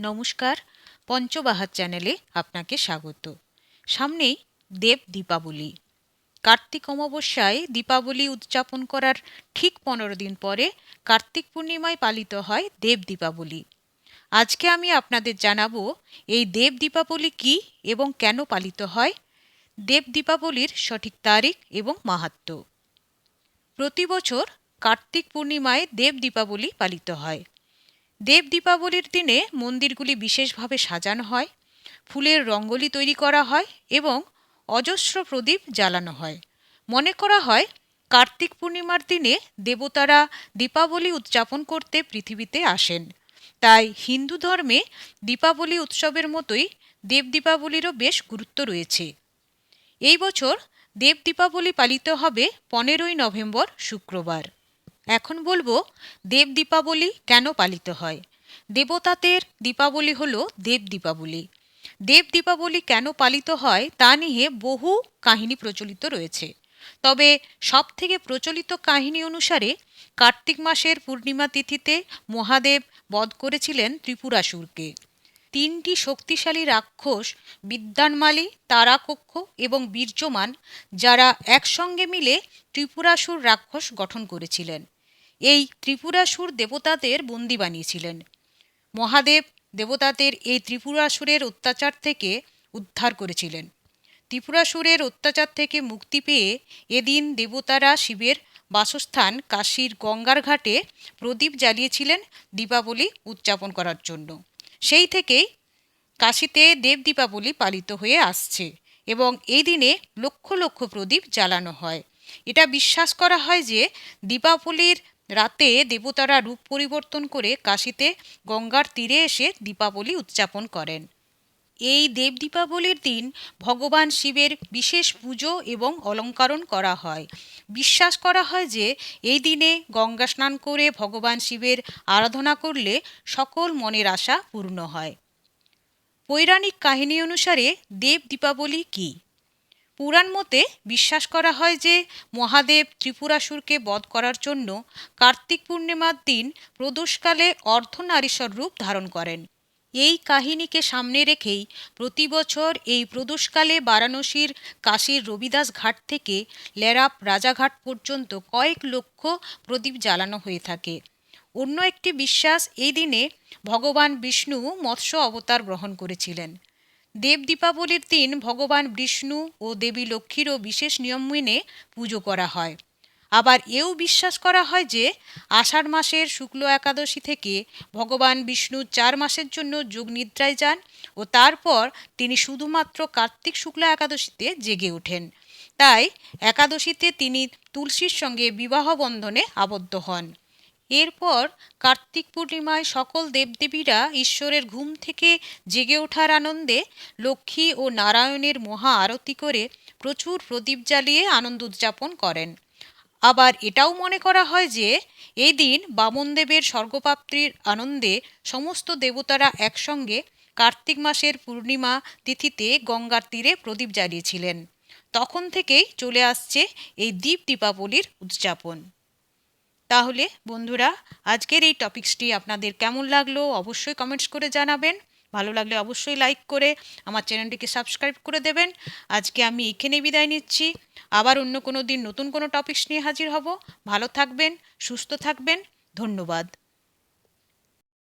নমস্কার, পঞ্চবাহার চ্যানেলে আপনাকে স্বাগত। সামনেই দেব দীপাবলি। কার্তিক অমাবস্যায় দীপাবলি উদযাপন করার ঠিক পনেরো দিন পরে কার্তিক পূর্ণিমায় পালিত হয় দেব দীপাবলি। আজকে আমি আপনাদের জানাব, এই দেব দীপাবলি কী এবং কেন পালিত হয়? দেব দীপাবলির সঠিক তারিখ এবং মাহাত্ম্য প্রতি বছর কার্তিক পূর্ণিমায় দেব দীপাবলি পালিত হয়। দেব দীপাবলির দিনে মন্দিরগুলি বিশেষভাবে সাজানো হয়, ফুলের রঙ্গোলি তৈরি করা হয় এবং অজস্র প্রদীপ জ্বালানো হয়। মনে করা হয়, কার্তিক পূর্ণিমার দিনে দেবতারা দীপাবলি উদযাপন করতে পৃথিবীতে আসেন। তাই হিন্দু ধর্মে দীপাবলি উৎসবের মতোই দেব দীপাবলিরও বেশ গুরুত্ব রয়েছে। এই বছর দেব দীপাবলি পালিত হবে পনেরোই নভেম্বর শুক্রবার। এখন বলব, দেব দীপাবলি কেন পালিত হয়? দেবতাদের দীপাবলি হল দেব দীপাবলি। দেব দীপাবলি কেন পালিত হয় তা নিয়ে বহু কাহিনী প্রচলিত রয়েছে। তবে সব থেকে প্রচলিত কাহিনী অনুসারে কার্তিক মাসের পূর্ণিমা তিথিতে মহাদেব বধ করেছিলেন ত্রিপুরাসুরকে। তিনটি শক্তিশালী রাক্ষস, বিদ্যানমালী, তারাকক্ষ এবং বীর্যমান, যারা একসঙ্গে মিলে ত্রিপুরাসুর রাক্ষস গঠন করেছিলেন। এই ত্রিপুরাসুর দেবতাদের বন্দি বানিয়েছিলেন। মহাদেব দেবতাদের এই ত্রিপুরাসুরের অত্যাচার থেকে উদ্ধার করেছিলেন। ত্রিপুরাসুরের অত্যাচার থেকে মুক্তি পেয়ে এদিন দেবতারা শিবের বাসস্থান কাশীর গঙ্গার ঘাটে প্রদীপ জ্বালিয়েছিলেন দীপাবলি উদযাপন করার জন্য। সেই থেকেই কাশীতে দেব দীপাবলি পালিত হয়ে আসছে এবং এই দিনে লক্ষ লক্ষ প্রদীপ জ্বালানো হয়। এটা বিশ্বাস করা হয় যে দীপাবলির রাতে দেবতারা রূপ পরিবর্তন করে কাশীতে গঙ্গার তীরে এসে দীপাবলি উদযাপন করেন। এই দেব দীপাবলির দিন ভগবান শিবের বিশেষ পুজো এবং অলঙ্কারণ করা হয়। বিশ্বাস করা হয় যে এই দিনে গঙ্গা স্নান করে ভগবান শিবের আরাধনা করলে সকল মনের আশা পূর্ণ হয়। পৌরাণিক কাহিনী অনুসারে দেব দীপাবলি কী? পুরাণ মতে বিশ্বাস করা হয় যে মহাদেব ত্রিপুরাসুরকে বধ করার জন্য কার্তিক পূর্ণিমার দিন প্রদোষকালে অর্ধনারীশ্বর রূপ ধারণ করেন। এই কাহিনীকে সামনে রেখেই প্রতি বছর এই প্রদোষকালে বারাণসীর কাশীর রবিদাস ঘাট থেকে লেরাপ রাজাঘাট পর্যন্ত কয়েক লক্ষ প্রদীপ জ্বালানো হয়ে থাকে। অন্য একটি বিশ্বাস এই দিনে ভগবান বিষ্ণু মৎস্য অবতার গ্রহণ করেছিলেন। দেব দীপাবলির দিন ভগবান বিষ্ণু ও দেবী লক্ষ্মীরও বিশেষ নিয়ম মেনে পুজো করা হয়। আবার এও বিশ্বাস করা হয় যে, আষাঢ় মাসের শুক্ল একাদশী থেকে ভগবান বিষ্ণু চার মাসের জন্য যোগ নিদ্রায় যান ও তারপর তিনি শুধুমাত্র কার্তিক শুক্ল একাদশীতে জেগে ওঠেন। তাই একাদশীতে তিনি তুলসীর সঙ্গে বিবাহ বন্ধনে আবদ্ধ হন। এরপর কার্তিক পূর্ণিমায় সকল দেবদেবীরা ঈশ্বরের ঘুম থেকে জেগে ওঠার আনন্দে লক্ষ্মী ও নারায়ণের মহা আরতি করে প্রচুর প্রদীপ জ্বালিয়ে আনন্দ উদযাপন করেন। আবার এটাও মনে করা হয় যে, এই দিন বামনদেবের স্বর্গপ্রাপ্তির আনন্দে সমস্ত দেবতারা একসঙ্গে কার্তিক মাসের পূর্ণিমা তিথিতে গঙ্গার তীরে প্রদীপ জ্বালিয়েছিলেন। তখন থেকেই চলে আসছে এই দ্বীপ দীপাবলির উদযাপন। তাহলে বন্ধুরা, আজকের এই টপিক্সটি আপনাদের কেমন লাগল অবশ্যই কমেন্টস করে জানাবেন। ভালো লাগলে অবশ্যই লাইক করে আমার চ্যানেলটিকে সাবস্ক্রাইব করে দেবেন। আজকে আমি এখানে বিদায় নিচ্ছি। আবার অন্য কোনো দিন নতুন কোনো টপিক্স নিয়ে হাজির হব। ভালো থাকবেন, সুস্থ থাকবেন। ধন্যবাদ।